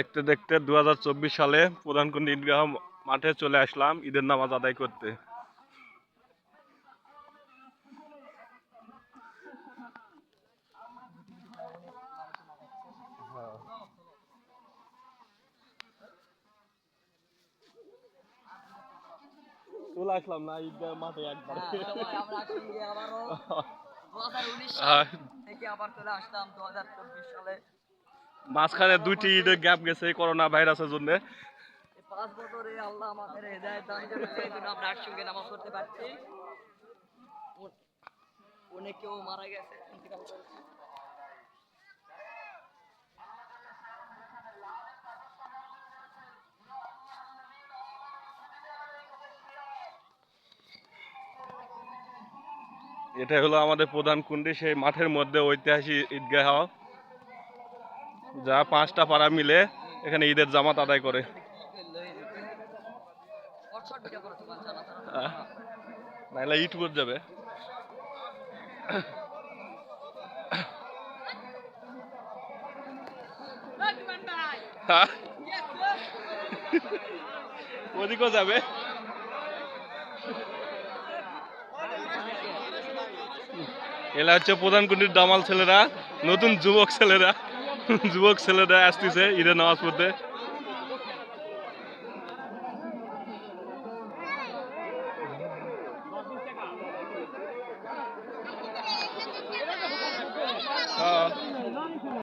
দেখতে দেখতে দু হাজার চব্বিশ সালে প্রধানকুণ্ড ঈদগাহ মাঠে চলে আসলাম ঈদের নামাজ আদায় করতে। চলে আসলাম না ঈদগাহ মাঠে একবার। হ্যাঁ, সবাই আমরা একসঙ্গে আবারও। 2019 সাল আহ, থেকে আবার চলে আসলাম 2024 সালে। মাঝখানে দুইটি ঈদের গ্যাপ গেছে করোনা ভাইরাসের জন্য। পাঁচ বছরে আল্লাহ আমাদের হেদায়েত দান করেছে এই জন্য আমরা একসঙ্গে নামাজ পড়তে পারছি। অনেকেও মারা গেছে। ইন্তেকাল করেছে। এটা হলো আমাদের প্রধান কুণ্ডি সেই মাঠের মধ্যে ঐতিহাসিক ঈদগাহ। যা পাঁচটা পাড়া মিলে এখানে ঈদের জামাত আদায় করে। শর্ট ভিডিও করো যাবে। হ্যাঁ? ওদিকেও যাবে। এলা হচ্ছে প্রধান কুণ্ডির দামাল ছেলেরা, নতুন যুবক ছেলেরা। যুবক ছেলেরা আসতেছে ঈদের নামাজ পড়তে।